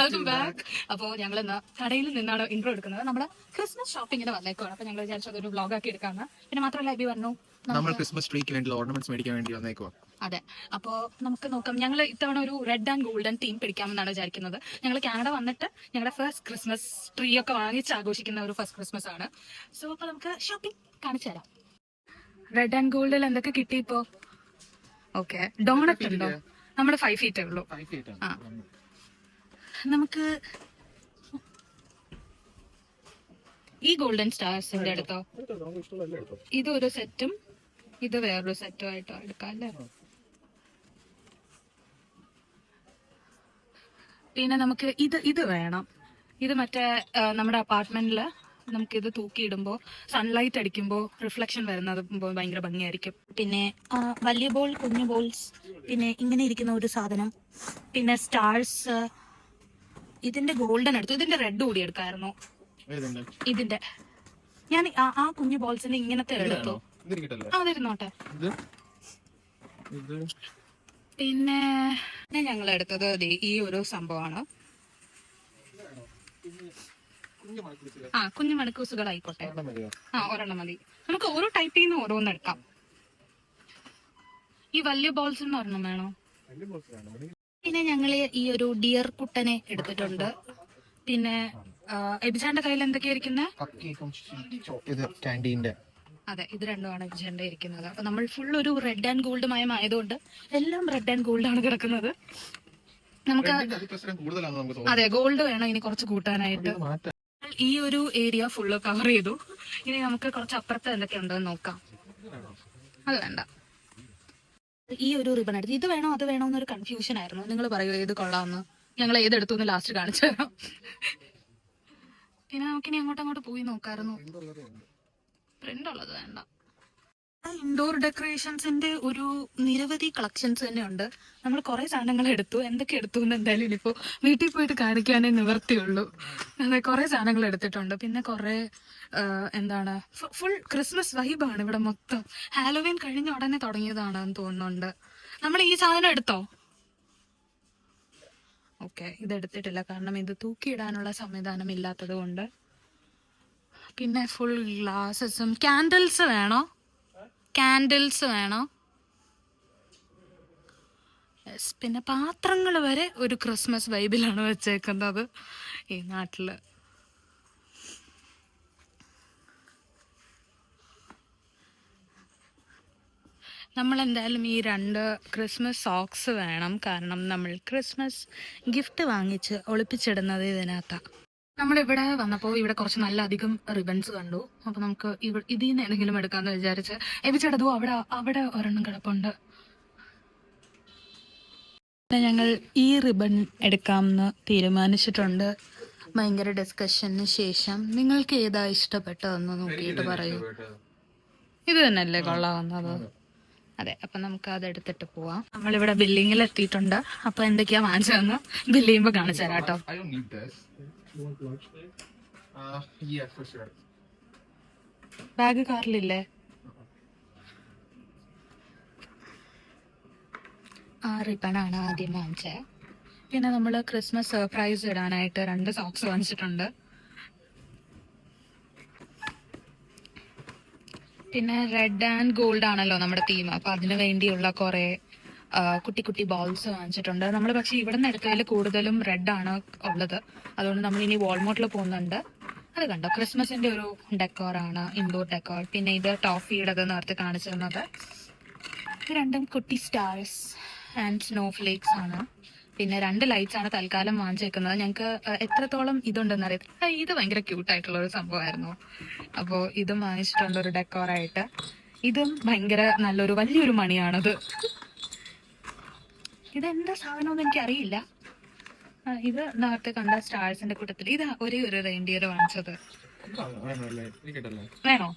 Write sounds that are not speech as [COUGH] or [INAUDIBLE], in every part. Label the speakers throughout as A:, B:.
A: Welcome back അപ്പോ ഞങ്ങൾ ഇന്ന് കടയിൽ നിന്നാണ് ഇൻട്രോ എടുക്കുന്നത്. നമ്മൾ ക്രിസ്മസ് ഷോപ്പിങ്ങിന് വന്നേക്കുവാണ്. അപ്പൊ ഞങ്ങൾ വിചാരിച്ചത് ഒരു വ്ളോഗ് ആക്കി എടുക്കാന്ന്. പിന്നെ മാത്രമല്ല അബി പറഞ്ഞു
B: നമ്മൾ ക്രിസ്മസ് ട്രീക്ക് വേണ്ടി ഓർണമെന്റ്സ് മേടിക്കാൻ വേണ്ടി വന്നേക്കുവാ.
A: അതെ. അപ്പോ നമുക്ക് നോക്കാം. ഞങ്ങൾ ഇത്തവണ ഒരു റെഡ് ആൻഡ് ഗോൾഡൻ തീം പിടിക്കാമെന്നാണ് വിചാരിക്കുന്നത്. ഞങ്ങൾ കാനഡ വന്നിട്ട് ഞങ്ങളുടെ ഫസ്റ്റ് ക്രിസ്മസ് ട്രീ ഒക്കെ വാങ്ങിച്ച് ആഘോഷിക്കുന്ന ഒരു ഫസ്റ്റ് ക്രിസ്മസ് ആണ്. സോ അപ്പൊ നമുക്ക് ഷോപ്പിംഗ് കാണിച്ചു തരാം. റെഡ് ആൻഡ് ഗോൾഡിൽ എന്തൊക്കെ കിട്ടി ഇപ്പോ? ഓക്കെ ഡോണറ്റ് ഉണ്ടോ? നമ്മുടെ ഫൈവ് ഫീറ്റേ ഉള്ളൂ. ആ. നമുക്ക് ഈ ഗോൾഡൻ സ്റ്റാർസിന്റെ അടുത്തോ? ഇത് ഒരു സെറ്റും ഇത് വേറൊരു സെറ്റും ആയിട്ടോ എടുക്കാം അല്ലേ? പിന്നെ നമുക്ക് ഇത് ഇത് വേണം. ഇത് മറ്റേ നമ്മുടെ അപ്പാർട്ട്മെന്റിൽ നമുക്ക് ഇത് തൂക്കിയിടുമ്പോ സൺലൈറ്റ് അടിക്കുമ്പോ റിഫ്ലക്ഷൻ വരുന്നത് ഭയങ്കര ഭംഗിയായിരിക്കും. പിന്നെ വലിയ ബോൾ കുഞ്ഞു ബോൾസ് പിന്നെ ഇങ്ങനെ ഇരിക്കുന്ന ഒരു സാധനം. പിന്നെ സ്റ്റാർസ് ഇതിന്റെ ഗോൾഡൻ എടുത്തു. ഇതിന്റെ റെഡ് കൂടി എടുക്കായിരുന്നു. ഇതിന്റെ. ഞാൻ ആ- കുഞ്ഞു ബോൾസിന്റെ ഇങ്ങനത്തെ എടുത്തു. ആ, അതിരുന്നോട്ടെ. പിന്നെ പിന്നെ ഞങ്ങൾ എടുത്തത് ഈ ഒരു സംഭവമാണ്. ആ കുഞ്ഞു മണിക്കൂസുകൾ ആയിക്കോട്ടെ. ആ ഒരെണ്ണം മതി. നമുക്ക് ഓരോ ടൈപ്പിൽ നിന്ന് ഓരോന്ന് എടുക്കാം. ഈ വലിയ ബോൾസ് ഒരെണ്ണം വേണോ? പിന്നെ ഞങ്ങൾ ഈ ഒരു ഡിയർ കുട്ടനെ എടുത്തിട്ടുണ്ട്. പിന്നെ എബിജാന്റെ കയ്യിൽ എന്തൊക്കെയാ ഇരിക്കുന്നത്
B: ഇത് ക്യാന്റീന്റെ
A: അതെ ഇത് രണ്ടുമാണ് എബിജാന്റെ ഇരിക്കുന്നത്. അപ്പൊ നമ്മൾ ഫുൾ ഒരു റെഡ് ആൻഡ് ഗോൾഡ് മയമായതുകൊണ്ട് എല്ലാം റെഡ് ആൻഡ് ഗോൾഡ് ആണ് കിടക്കുന്നത്. നമുക്ക്
B: കൂടുതലാണ് നമുക്ക്
A: അതെ ഗോൾഡ് വേണം ഇനി കുറച്ച് കൂട്ടാനായിട്ട്. ഈ ഒരു ഏരിയ ഫുള്ള് കവർ ചെയ്തു. ഇനി നമുക്ക് കുറച്ച് അപ്പുറത്ത് എന്തൊക്കെ ഉണ്ടെന്ന് നോക്കാം. അത് വേണ്ട. ഈ ഒരു റിബൺ എടുത്ത് ഇത് വേണോ അത് വേണോ എന്നൊരു കൺഫ്യൂഷൻ ആയിരുന്നു. നിങ്ങൾ പറയൂ ഏത് കൊള്ളാമെന്ന് ഞങ്ങൾ ഏതെടുത്തു എന്ന് ലാസ്റ്റ് കാണിച്ചു തരാം. പിന്നെ നമുക്കിനി അങ്ങോട്ട് അങ്ങോട്ട് പോയി നോക്കായിരുന്നു. പ്രിന്റ് ഉള്ളത് വേണ്ട. ഇൻഡോർ ഡെക്കറേഷൻസിന്റെ ഒരു നിരവധി കളക്ഷൻസ് തന്നെ ഉണ്ട്. നമ്മൾ കുറെ സാധനങ്ങൾ എടുത്തു. എന്തൊക്കെ എടുത്തു എന്ന് എന്തായാലും ഇനിയിപ്പോ വീട്ടിൽ പോയിട്ട് കാണിക്കാനേ നിവർത്തിയുള്ളൂ. അതെ കുറെ സാധനങ്ങൾ എടുത്തിട്ടുണ്ട്. പിന്നെ കുറെ എന്താണ് ഫുൾ ക്രിസ്മസ് വൈബാണ് ഇവിടെ മൊത്തം. ഹാലോവീൻ കഴിഞ്ഞ ഉടനെ തുടങ്ങിയതാണെന്ന് തോന്നുന്നുണ്ട്. നമ്മൾ ഈ സാധനം എടുത്തോ? ഓക്കെ ഇത് എടുത്തിട്ടില്ല. കാരണം ഇത് തൂക്കിയിടാനുള്ള സംവിധാനം ഇല്ലാത്തത് കൊണ്ട്. പിന്നെ ഫുൾ ഗ്ലാസസും ക്യാൻഡിൽസ് വേണോ? കാൻഡിൽസ് വേണം? പിന്നെ പാത്രങ്ങൾ വരെ ഒരു ക്രിസ്മസ് വൈബിലാണ് വെച്ചേക്കുന്നത് ഈ നാട്ടിൽ നമ്മൾ എന്തായാലും ഈ രണ്ട് ക്രിസ്മസ് സോക്സ് വേണം. കാരണം നമ്മൾ ക്രിസ്മസ് ഗിഫ്റ്റ് വാങ്ങിച്ച് ഒളിപ്പിച്ചിടുന്നത് ഇതിനകത്താണ് നമ്മളിവിടെ വന്നപ്പോൾ ഇവിടെ കുറച്ച് നല്ല അധികം റിബൺസ് കണ്ടു. അപ്പൊ നമുക്ക് ഇവ- ഇതിൽ നിന്ന് എന്തെങ്കിലും എടുക്കാന്ന് വിചാരിച്ച് എബിച്ചെടുത്തു അവിടെ അവിടെ ഒരെണ്ണം കിടപ്പുണ്ട്. പിന്നെ ഞങ്ങൾ ഈ റിബൺ എടുക്കാമെന്ന് തീരുമാനിച്ചിട്ടുണ്ട്. ഭയങ്കര ഡിസ്കഷന് ശേഷം. നിങ്ങൾക്ക് ഏതാ ഇഷ്ടപ്പെട്ടതെന്ന് നോക്കിയിട്ട് പറയൂ. ഇത് തന്നെയല്ലേ കൊള്ളാവുന്നത്? അതെ അപ്പൊ നമുക്ക് അത് എടുത്തിട്ട് പോവാം. നമ്മളിവിടെ ബില്ലിങ്ങിൽ എത്തിയിട്ടുണ്ട് അപ്പൊ എന്തൊക്കെയാ വാങ്ങിച്ചതെന്ന് ബില്ല് ചെയ്യുമ്പോ കാണിച്ചു തരാം കേട്ടോ.
B: You want lunch there? Uh, yeah, for sure.
A: Bag കാറിലില്ലേ ആ റിബണാണ് ആദ്യം വാങ്ങിച്ചത് പിന്നെ നമ്മൾ ക്രിസ്മസ് സർപ്രൈസ് ഇടാനായിട്ട് രണ്ട് സോക്സ് വാങ്ങിച്ചിട്ടുണ്ട് പിന്നെ റെഡ് ആൻഡ് ഗോൾഡ് ആണല്ലോ നമ്മുടെ തീം അപ്പൊ അതിനു വേണ്ടിയുള്ള കുറെ കുട്ടി കുട്ടി ബോൾസ് വാങ്ങിച്ചിട്ടുണ്ട്. നമ്മൾ പക്ഷെ ഇവിടെ നിന്ന് എടുത്തതിൽ കൂടുതലും റെഡ് ആണ് ഉള്ളത്. അതുകൊണ്ട് നമ്മൾ ഇനി വാൾമോട്ടിൽ പോകുന്നുണ്ട്. അത് കണ്ടോ? ക്രിസ്മസിന്റെ ഒരു ഡെക്കോർ ആണ് ഇൻഡോർ ഡെക്കോർ പിന്നെ ഇത് ടോഫിയുടെ നേരത്തെ കാണിച്ചു തന്നത്. രണ്ടും കുട്ടി സ്റ്റാർസ് ആൻഡ് സ്നോ ഫ്ലേക്സ് ആണ്. പിന്നെ രണ്ട് ലൈറ്റ്സ് ആണ് തൽക്കാലം വാങ്ങിച്ചേക്കുന്നത്. ഞങ്ങൾക്ക് എത്രത്തോളം ഇതുണ്ടെന്ന് അറിയത്തില്ല. ഇത് ഭയങ്കര ക്യൂട്ട് ആയിട്ടുള്ള ഒരു സംഭവമായിരുന്നു. അപ്പോൾ ഇതും വാങ്ങിച്ചിട്ടുണ്ട് ഒരു ഡെക്കോറായിട്ട് ഇതും ഭയങ്കര നല്ലൊരു വലിയൊരു മണിയാണത്. ഇതെന്താ സാധനമൊന്നും എനിക്കറിയില്ല. ഇത് നേരത്തെ കണ്ട സ്റ്റാർസിന്റെ കൂട്ടത്തിൽ. ഇത് ഒരേ ഒരു റെയിൻഡിയർ വാങ്ങിച്ചത്. വേണോ?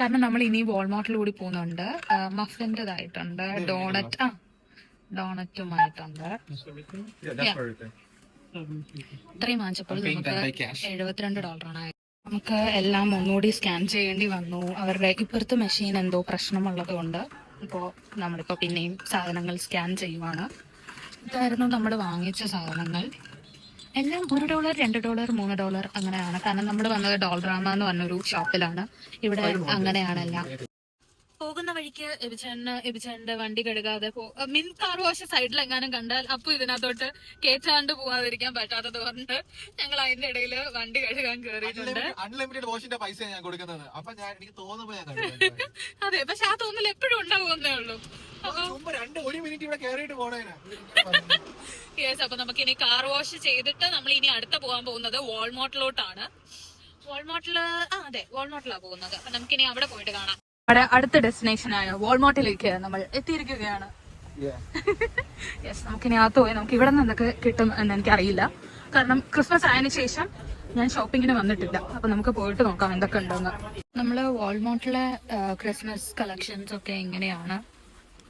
A: കാരണം നമ്മൾ ഇനി വാൾമാർട്ടിൽ കൂടി പോകുന്നുണ്ട് മഫിന്റെതായിട്ടുണ്ട് ഡോണറ്റ് ആ. ഡോണറ്റുമായിട്ടുണ്ട്. ഇത്രയും വാങ്ങിച്ചപ്പോൾ നമുക്ക്. എഴുപത്തിരണ്ട് ഡോളറാണ്. നമുക്ക് എല്ലാം ഒന്നുകൂടി സ്കാൻ ചെയ്യേണ്ടി വന്നു. അവരുടെ ഇപ്പുറത്തെ മെഷീൻ എന്തോ പ്രശ്നമുള്ളത് കൊണ്ട് ഇപ്പോൾ നമ്മളിപ്പോൾ പിന്നെയും സാധനങ്ങൾ സ്കാൻ ചെയ്യുവാണ്. ഇതായിരുന്നു നമ്മൾ വാങ്ങിച്ച സാധനങ്ങൾ. എല്ലാം ഒരു ഡോളർ രണ്ട് ഡോളർ മൂന്ന് ഡോളർ അങ്ങനെയാണ്. കാരണം നമ്മൾ വന്നത് ഡോളറാമ എന്ന് പറഞ്ഞൊരു ഷോപ്പിലാണ്. ഇവിടെ അങ്ങനെയാണെല്ലാം. പോകുന്ന വഴിക്ക് എബിച്ചേട്ടന് എബിച്ചേട്ടന്റെ വണ്ടി കഴുകാതെ മിൻ കാർ വാഷ് സൈഡിൽ എങ്ങാനും കണ്ടാൽ അപ്പൊ ഇതിനകത്തോട്ട് കേറ്റാണ്ട് പോവാതിരിക്കാൻ പറ്റാത്തത് കൊണ്ട് ഞങ്ങൾ അതിന്റെ ഇടയിൽ വണ്ടി കഴുകാൻ കയറിയിട്ടുണ്ട്
B: അൺലിമിറ്റഡ് വാഷിന്റെ പൈസ ഞാൻ കൊടുക്കുന്നത്. അപ്പൊ ഞാൻ എനിക്ക് തോന്നുമ്പോ ഞാൻ [LAUGHS]
A: അതെ പക്ഷെ ആ തോന്നൽ എപ്പോഴും ഉണ്ടാവുന്നേ ഉള്ളൂ.
B: രണ്ട് ഒരു മിനിറ്റ് ഇവിടെ കയറിയിട്ട് പോണേനാ.
A: യെസ് അപ്പൊ നമുക്ക് ഇനി കാർ വാഷ് ചെയ്തിട്ട് നമ്മൾ ഇനി അടുത്ത പോകാൻ പോകുന്നത് വാൾമോട്ടിലോട്ടാണ് വാൾമോട്ടിൽ ആ അതെ വാൾമോട്ടിലാ പോകുന്നത്. അപ്പൊ നമുക്കിനി അവിടെ പോയിട്ട് കാണാം. നമ്മുടെ അടുത്ത ഡെസ്റ്റിനേഷൻ ആയ വോൾമോട്ടിലേക്ക് നമ്മൾ എത്തിയിരിക്കുകയാണ്. യെസ് [LAUGHS] നമുക്കിനി അകത്ത് പോയി നമുക്ക് ഇവിടെ നിന്ന് എന്തൊക്കെ കിട്ടും എന്ന് എനിക്കറിയില്ല. കാരണം ക്രിസ്മസ് ആയതിനു ശേഷം ഞാൻ ഷോപ്പിങ്ങിന് വന്നിട്ടില്ല. അപ്പൊ നമുക്ക് പോയിട്ട് നോക്കാം എന്തൊക്കെ ഉണ്ടെന്ന്. നമ്മൾ വാൾമോട്ടിലെ ക്രിസ്മസ് കളക്ഷൻസ് ഒക്കെ എങ്ങനെയാണ്?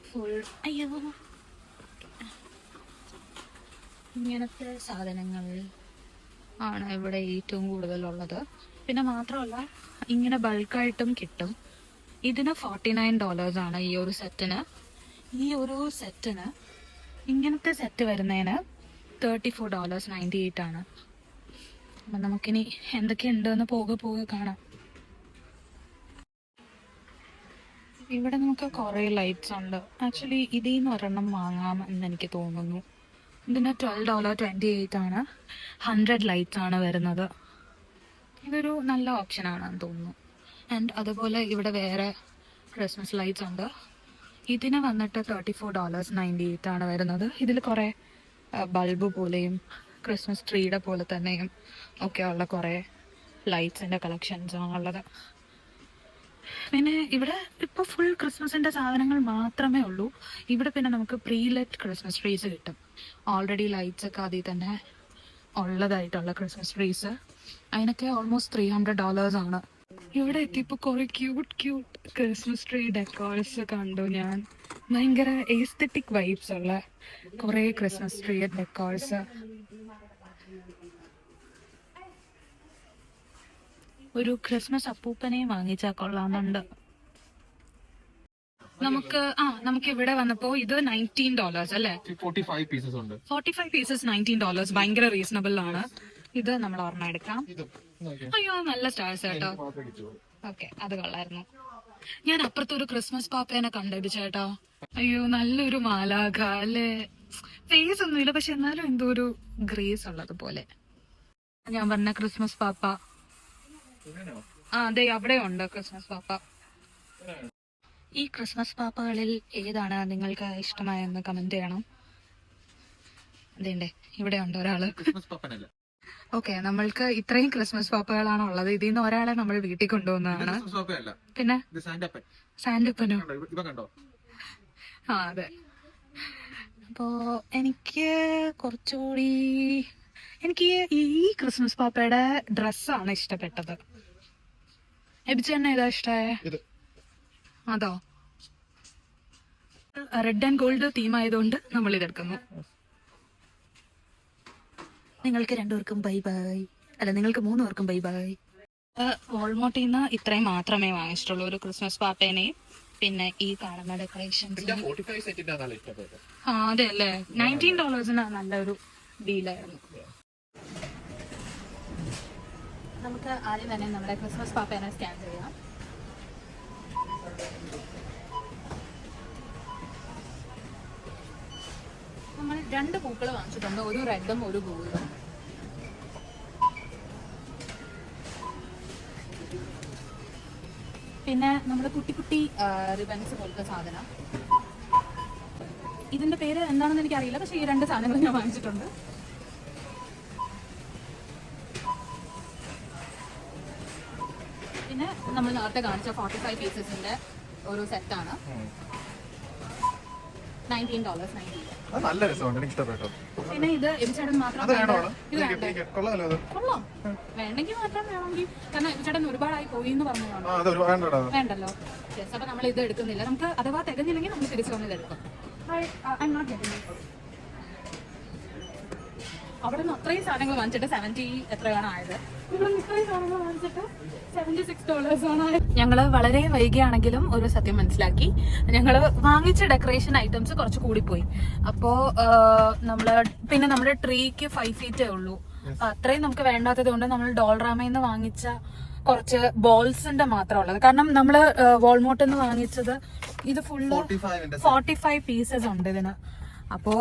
A: ഫുൾ അയ്യോ. ഇങ്ങനത്തെ സാധനങ്ങൾ ആണ് ഇവിടെ ഏറ്റവും കൂടുതലുള്ളത്. പിന്നെ മാത്രമല്ല ഇങ്ങനെ ബൾക്കായിട്ടും കിട്ടും. ഇതിന് ഫോർട്ടി നയൻ ആണ് ഈ ഒരു സെറ്റിന് ഈ ഒരു സെറ്റിന് ഇങ്ങനത്തെ സെറ്റ് വരുന്നതിന് thirty four dollars ninety eight ആണ്. അപ്പം നമുക്കിനി എന്തൊക്കെയുണ്ടെന്ന് പോകെ പോകെ കാണാം. ഇവിടെ നമുക്ക് കുറേ ലൈറ്റ്സ് ഉണ്ട്. ആക്ച്വലി ഇതിൽ നിന്ന് ഒരെണ്ണം വാങ്ങാം എന്ന് എനിക്ക് തോന്നുന്നു. ഇതിന് ട്വൽവ് ഡോളർ ട്വന്റി എയ്റ്റ് ആണ്. ഹൺഡ്രഡ് ലൈറ്റ്സ് ആണ് വരുന്നത്. ഇതൊരു നല്ല ഓപ്ഷൻ ആണെന്ന് തോന്നുന്നു. ആൻഡ് അതുപോലെ ഇവിടെ വേറെ ക്രിസ്മസ് ലൈറ്റ്സ് ഉണ്ട്. ഇതിന് വന്നിട്ട് thirty four dollars ninety eight ആണ് വരുന്നത്. ഇതിൽ കുറേ ബൾബ് പോലെയും ക്രിസ്മസ് ട്രീയുടെ പോലെ തന്നെയും ഒക്കെ ഉള്ള കുറേ ലൈറ്റ്സിന്റെ കളക്ഷൻസ് ആണുള്ളത് പിന്നെ ഇവിടെ ഇപ്പോൾ ഫുൾ ക്രിസ്മസിന്റെ സാധനങ്ങൾ മാത്രമേ ഉള്ളൂ. ഇവിടെ പിന്നെ നമുക്ക് പ്രീ ലെറ്റ് ക്രിസ്മസ് ട്രീസ് കിട്ടും. ഓൾറെഡി ലൈറ്റ്സ് ഒക്കെ അതിൽ തന്നെ ഉള്ളതായിട്ടുള്ള ക്രിസ്മസ് ട്രീസ് അതിനൊക്കെ ഓൾമോസ്റ്റ് ത്രീ ഹൺഡ്രഡ് ഡോളേഴ്സ് ആണ് ഇവിടെ എത്തിയപ്പോ കുറെ cute cute Christmas tree decors കണ്ടു ഞാൻ. ഭയങ്കര എസ്തറ്റിക് വൈബ്സ് ഉള്ള കുറെ ക്രിസ്മസ് ട്രീ ഡെക്കോർസ് ഒരു ക്രിസ്മസ് അപ്പൂപ്പനെയും വാങ്ങിച്ചാൽ കൊള്ളാമെന്നുണ്ട്. നമുക്ക് ആ നമുക്ക് ഇവിടെ വന്നപ്പോ ഇത് നയന്റീൻ ഡോളേഴ്സ് അല്ലേ?
B: ഫോർട്ടി ഫൈവ് പീസസ് ഉണ്ട്.
A: Forty five pieces nineteen dollars ഭയങ്കര റീസണബിൾ ആണ്. ഇത് നമ്മൾ ഓർമ്മ എടുക്കാം. അയ്യോ നല്ല സ്റ്റാർസ് കേട്ടോ? ഓക്കെ അത് കൊള്ളായിരുന്നു. ഞാൻ അപ്പുറത്ത് ഒരു ക്രിസ്മസ് പാപ്പേനെ കണ്ടു ചേട്ടാ അയ്യോ നല്ലൊരു മാലാഖ അല്ലേ? ഫേസ് ഒന്നുമില്ല പക്ഷെ എന്നാലും എന്തോ ഒരു ഗ്രേസ് ഉള്ളത് പോലെ. ഞാൻ പറഞ്ഞ ക്രിസ്മസ് പാപ്പ? ആ അതെ അവിടെ ഉണ്ട് ക്രിസ്മസ് പാപ്പ. ഈ ക്രിസ്മസ് പാപ്പകളിൽ ഏതാണ് നിങ്ങൾക്ക് ഇഷ്ടമായെന്ന് കമന്റ് ചെയ്യണം. അതെ ഇവിടെ ഉണ്ട് ഒരാൾ.
B: ക്രിസ്മസ് പപ്പനല്ല?
A: ഓക്കെ നമ്മൾക്ക് ഇത്രയും ക്രിസ്മസ് പാപ്പകളാണ് ഉള്ളത്. ഇതിൽ നിന്ന് ഒരാളെ നമ്മൾ വീട്ടിൽ കൊണ്ടുവന്നതാണ്. പിന്നെ?
B: ഇത് സാന്റപ്പൻ
A: സാൻഡിപ്പനോ?
B: കണ്ടോ?
A: ആ അതെ. അപ്പോ എനിക്ക് കുറച്ചുകൂടി എനിക്ക് ഈ ക്രിസ്മസ് പാപ്പയുടെ ഡ്രസ്സാണ് ഇഷ്ടപ്പെട്ടത്. എബിച്ചെണ്ണ ഏതാ ഇഷ്ടമായ
B: ഇത്.
A: അതോ? റെഡ് ആൻഡ് ഗോൾഡ് തീം ആയതുകൊണ്ട് നമ്മൾ ഇതെടുക്കുന്നു. നിങ്ങൾക്ക് രണ്ടുപേർക്കും ബൈ ബൈ. അല്ല നിങ്ങൾക്ക് മൂന്നുപേർക്കും ബൈ ബൈ. വോൾമോട്ടിൽ നിന്ന് ഇത്രയും മാത്രമേ വാങ്ങിച്ചിട്ടുള്ളൂ ഒരു ക്രിസ്മസ് പാപ്പേനെയും പിന്നെ ഈ കാണുന്ന ഡെക്കറേഷൻസ് ആ അതെ അല്ലേ? നയന്റീൻ ഡോളേഴ്സിന് നല്ലൊരു ഡീലായിരുന്നു നമുക്ക് ആദ്യം തന്നെ നമ്മുടെ ക്രിസ്മസ് പാപ്പേനെ സ്കാൻ ചെയ്യാം. നമ്മൾ രണ്ട് പൂക്കൾ വാങ്ങിച്ചിട്ടുണ്ട്. ഒരു റെഡും ഒരു ഗോൾഡും. പിന്നെ നമ്മുടെ കുട്ടി കുട്ടി റിബൻസ് പോലത്തെ സാധനം. ഇതിന്റെ പേര് എന്താണെന്ന് എനിക്കറിയില്ല. പക്ഷെ ഈ രണ്ട് സാധനങ്ങൾ ഞാൻ വാങ്ങിച്ചിട്ടുണ്ട്. പിന്നെ നമ്മൾ നേരത്തെ കാണിച്ച ഫോർട്ടി ഫൈവ് പീസസിന്റെ ഒരു സെറ്റാണ്
B: അത് നല്ല രസമുണ്ട് എനിക്ക് ഇഷ്ടപ്പെട്ടു
A: പിന്നെ ഇത് എബിച്ചേട്ടൻ മാത്രം
B: അത് വേണോ
A: ഇത് വേണ്ടേ?
B: കൊള്ളാലോ അത്.
A: കൊള്ളോ. വേണ്ടെങ്കിൽ മാത്രം വേണമെങ്കിൽ. കാരണം എബിച്ചേട്ടൻ ഒരുപാടായി പോയി എന്ന് പറഞ്ഞതാണ്
B: ആ അത് ഒരു വേണ്ടടാ
A: വേണ്ടല്ലോ. അപ്പൊ നമ്മൾ ഇത് എടുക്കുന്നില്ല. നമുക്ക് അഥവാ തികഞ്ഞില്ലെങ്കിൽ നമ്മൾ തിരിച്ചു വന്ന് ഇത് എടുക്കും. I I'm not it. അവിടെ നിന്ന് അത്രയും സാധനങ്ങൾ വാങ്ങിച്ചിട്ട് സെവന്റി എത്രയാണ് ആയത് ഞങ്ങൾ വളരെ വൈകിയാണെങ്കിലും ഒരു സത്യം മനസ്സിലാക്കി. ഞങ്ങൾ വാങ്ങിച്ച ഡെക്കറേഷൻ ഐറ്റംസ് കുറച്ച് കൂടിപ്പോയി. അപ്പോ നമ്മൾ പിന്നെ നമ്മുടെ ട്രീക്ക് ഫൈവ് ഫീറ്റേ ഉള്ളൂ. അപ്പൊ അത്രയും നമുക്ക് വേണ്ടാത്തത് കൊണ്ട് നമ്മൾ ഡോൾറാമയിൽ നിന്ന് വാങ്ങിച്ച കുറച്ച് ബോൾസിന്റെ മാത്രം ഉള്ളത്. കാരണം നമ്മൾ വോൾമോട്ടിൽ നിന്ന് വാങ്ങിച്ചത് ഇത് ഫുള്ള്
B: 45 ന്റെ
A: ഫോർട്ടി ഫൈവ് പീസസ് ഉണ്ട് ഇതിന്. അപ്പോ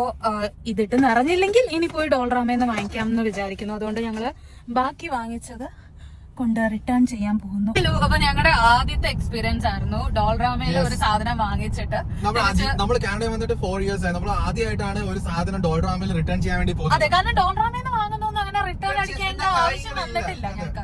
A: ഇതിട്ട് നിറഞ്ഞില്ലെങ്കിൽ ഇനി പോയി ഡോളറാമേന്ന് വാങ്ങിക്കാം എന്ന് വിചാരിക്കുന്നു. അതുകൊണ്ട് ഞങ്ങൾ ബാക്കി വാങ്ങിച്ചത് കൊണ്ട് റിട്ടേൺ ചെയ്യാൻ പോകുന്നു. ഹലോ അപ്പൊ ഞങ്ങളുടെ ആദ്യത്തെ എക്സ്പീരിയൻസ് ആയിരുന്നു. ഡോൾറാമയിൽ ഒരു സാധനം വാങ്ങിച്ചിട്ട്.
B: നമ്മൾ നമ്മൾ കാനഡ വന്നിട്ട് ഫോർ ഇയേഴ്സ് ആയി. നമ്മൾ ആദ്യമായിട്ടാണ് ഒരു സാധനം ഡോൾറാമയിൽ റാമിൽ റിട്ടേൺ ചെയ്യാൻ വേണ്ടി പോകുന്നത്.
A: അതെ കാരണം ഡോൾറാമയിൽ നിന്ന് വാങ്ങുന്നു അങ്ങനെ റിട്ടേൺ അടിക്കേണ്ട ആവശ്യം വന്നിട്ടില്ല ഞങ്ങൾക്ക്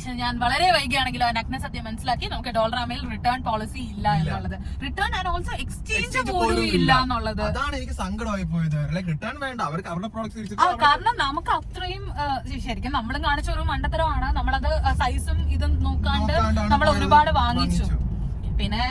A: പക്ഷെ ഞാൻ വളരെ വൈകിയാണെങ്കിലും ആ നഗ്ന സത്യം മനസ്സിലാക്കി നമുക്ക് ഡോളർ ഡോളറാമയിൽ റിട്ടേൺ പോളിസി ഇല്ല. എന്നുള്ളത്. റിട്ടേൺ ആൻഡ് ഓൾസോ എക്സ്ചേഞ്ച് പോലും ഇല്ല. എന്നുള്ളത്.
B: അതാണ് എനിക്ക് സങ്കടമായി പോയത്. റിട്ടേൺ വേണ്ട. അവർക്ക് അവരുടെ
A: ആ
B: പ്രോഡക്ട്സ്
A: കാരണം നമുക്ക് അത്രയും ശരിക്കും നമ്മളും കാണിച്ച ഒരു മണ്ടത്തരമാണ്. നമ്മളത് സൈസും ഇതും നോക്കാണ്ട് നമ്മൾ ഒരുപാട് വാങ്ങിച്ചു. പിന്നെ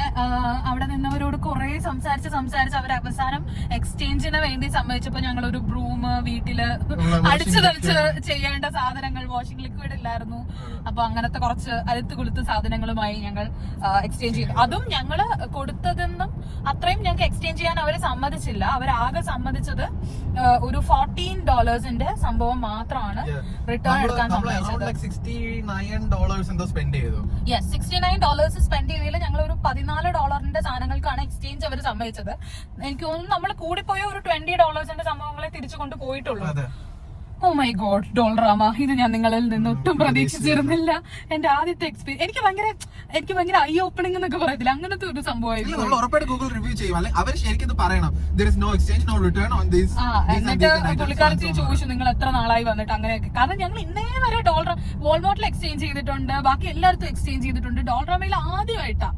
A: അവിടെ നിന്നവരോട് കുറെ സംസാരിച്ച് സംസാരിച്ച് അവർ അവസാനം എക്സ്ചേഞ്ചിന് വേണ്ടി സമ്മതിച്ചപ്പോ ഞങ്ങൾ ഒരു ബ്രൂം
B: വീട്ടിൽ [LAUGHS]
A: അടിച്ചു തെളിച്ച് ചെയ്യേണ്ട സാധനങ്ങൾ വാഷിംഗ് ലിക്വിഡ് ഇല്ലായിരുന്നു. അപ്പൊ അങ്ങനത്തെ കുറച്ച് അഴുത്ത് കുളുത്ത് സാധനങ്ങളുമായി ഞങ്ങൾ എക്സ്ചേഞ്ച് ചെയ്തു. അതും ഞങ്ങൾ കൊടുത്തതെന്നും അത്രയും ഞങ്ങൾക്ക് എക്സ്ചേഞ്ച് ചെയ്യാൻ അവർ സമ്മതിച്ചില്ല. അവരാകെ സമ്മതിച്ചത് ഒരു ഫോർട്ടീൻ ഡോളേഴ്സിന്റെ സംഭവം മാത്രമാണ് റിട്ടേൺ എടുക്കാൻ സമ്മതിച്ചത്.
B: ലൈക്ക് സിക്സ്റ്റി നയൻ ഡോളേഴ്സ് എന്തോ സ്പെൻഡ് ചെയ്തു.
A: Yes sixty nine dollars spend ചെയ്തതിൽ ഞങ്ങൾ ഒരു പതിനാല് ഡോളറിന്റെ സാധനങ്ങൾക്കാണ് എക്സ്ചേഞ്ച് അവർ സമ്മതിച്ചത്. എനിക്ക് തോന്നുന്നു നമ്മൾ കൂടിപ്പോയ ഒരു ട്വന്റി ഡോളേഴ്സിന്റെ സംഭവങ്ങളെ തിരിച്ചു കൊണ്ട് പോയിട്ടുള്ളൂ. ഓ മൈ ഗോഡ് ഡോളറാമ ഇത് ഞാൻ നിങ്ങളിൽ നിന്ന് ഒട്ടും പ്രതീക്ഷിച്ചിരുന്നില്ല. എന്റെ ആദ്യത്തെ എക്സ്പീരിയൻസ് എനിക്ക് ഭയങ്കര എനിക്ക് ഭയങ്കര ഐ ഓപ്പണിംഗ് എന്നൊക്കെ പറയത്തില്ല. അങ്ങനത്തെ ഒരു സംഭവമായിരുന്നു.
B: നമ്മൾ ഉറപ്പായിട്ട് ഗൂഗിൾ റിവ്യൂ ചെയ്യും. അവർ ശരിക്കും ഇത് പറയണം. There is no exchange no return on these
A: ആ എന്നിട്ട് പുള്ളിക്കാരത്തി ചോദിച്ചു നിങ്ങൾ എത്ര നാളായി വന്നിട്ട് അങ്ങനെയൊക്കെ? കാരണം ഞങ്ങൾ ഇന്നേ വരെ ഡോളർ വോൾമോട്ടിൽ എക്സ്ചേഞ്ച് ചെയ്തിട്ടുണ്ട്. ബാക്കി എല്ലായിടത്തും എക്സ്ചേഞ്ച് ചെയ്തിട്ടുണ്ട്. ഡോളറാമയിൽ ആദ്യമായിട്ടാ.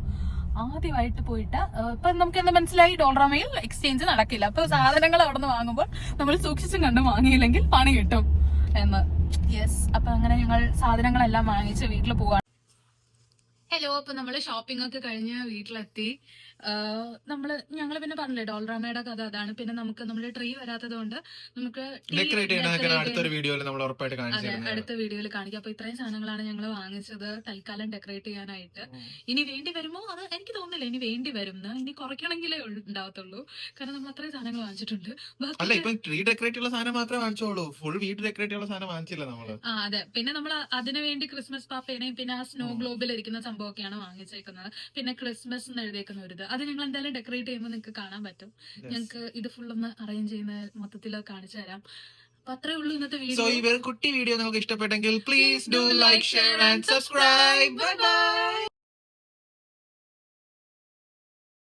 A: ആദ്യമായിട്ട് പോയിട്ട് ഇപ്പൊ നമുക്ക് എന്താ മനസ്സിലായി? ഡോളറമയിൽ എക്സ്ചേഞ്ച് നടക്കില്ല. അപ്പൊ സാധനങ്ങൾ അവിടെ നിന്ന് വാങ്ങുമ്പോൾ നമ്മൾ സൂക്ഷിച്ചും കണ്ടും വാങ്ങിയില്ലെങ്കിൽ പണി കിട്ടും എന്ന്. യെസ് അപ്പൊ അങ്ങനെ ഞങ്ങൾ സാധനങ്ങളെല്ലാം വാങ്ങിച്ച് വീട്ടിൽ പോവാണ്. ഹലോ അപ്പൊ നമ്മൾ ഷോപ്പിംഗ് ഒക്കെ കഴിഞ്ഞ് വീട്ടിലെത്തി. നമ്മൾ ഞങ്ങൾ പിന്നെ പറഞ്ഞില്ലേ ഡോൾറാമയുടെ കഥ അതാണ്. പിന്നെ നമുക്ക് നമ്മുടെ ട്രീ വരാത്തത് കൊണ്ട് നമുക്ക്
B: അടുത്തൊരു വീഡിയോയിൽ നമ്മൾ ഉറപ്പായിട്ട്
A: അതെ അടുത്ത വീഡിയോയിൽ കാണിക്കാം. അപ്പൊ ഇത്രയും സാധനങ്ങളാണ് ഞങ്ങൾ വാങ്ങിച്ചത്. തൽക്കാലം ഡെക്കറേറ്റ് ചെയ്യാനായിട്ട്. ഇനി വേണ്ടി വരുമോ? അത് എനിക്ക് തോന്നുന്നില്ല. ഇനി വേണ്ടി വരും. ഇനി കുറയ്ക്കണമെങ്കിലേ ഉണ്ടാവത്തുള്ളൂ. കാരണം നമ്മൾ അത്രയും സാധനങ്ങൾ വാങ്ങിച്ചിട്ടുണ്ട്.
B: അല്ല ഇപ്പൊ ട്രീ ഡെക്കറേറ്റ് ഉള്ള സാധനം മാത്രമേ വാങ്ങിച്ചോളൂ ഫുൾ വീട് ഡെക്കറേറ്റ് ഉള്ള സാധനം വാങ്ങിച്ചില്ല നമ്മൾ.
A: ആ അതെ. പിന്നെ നമ്മൾ അതിനുവേണ്ടി ക്രിസ്മസ് പാപ്പേനെയും പിന്നെ ആ സ്നോ ഗ്ലോബിൽ ഇരിക്കുന്ന സംഭവമൊക്കെയാണ് വാങ്ങിച്ചേക്കുന്നത്. പിന്നെ ക്രിസ്മസ് എന്ന് എഴുതിയേക്കുന്ന ഒരു ഇത് അത് ഞങ്ങൾ എന്തായാലും ഡെക്കറേറ്റ് ചെയ്യുമ്പോൾ നിങ്ങൾക്ക് കാണാൻ പറ്റും. ഞങ്ങൾക്ക് ഇത് ഫുൾ ഒന്ന് അറേഞ്ച് ചെയ്യുന്ന മൊത്തത്തിൽ കാണിച്ചു തരാം. അപ്പൊ അത്രേ ഉള്ളൂ ഇന്നത്തെ
B: സോ
A: വീഡിയോ
B: ഈ വെറും കുട്ടി വീഡിയോ നിങ്ങൾക്ക് ഇഷ്ടപ്പെട്ടെങ്കിൽ please do like share and subscribe bye bye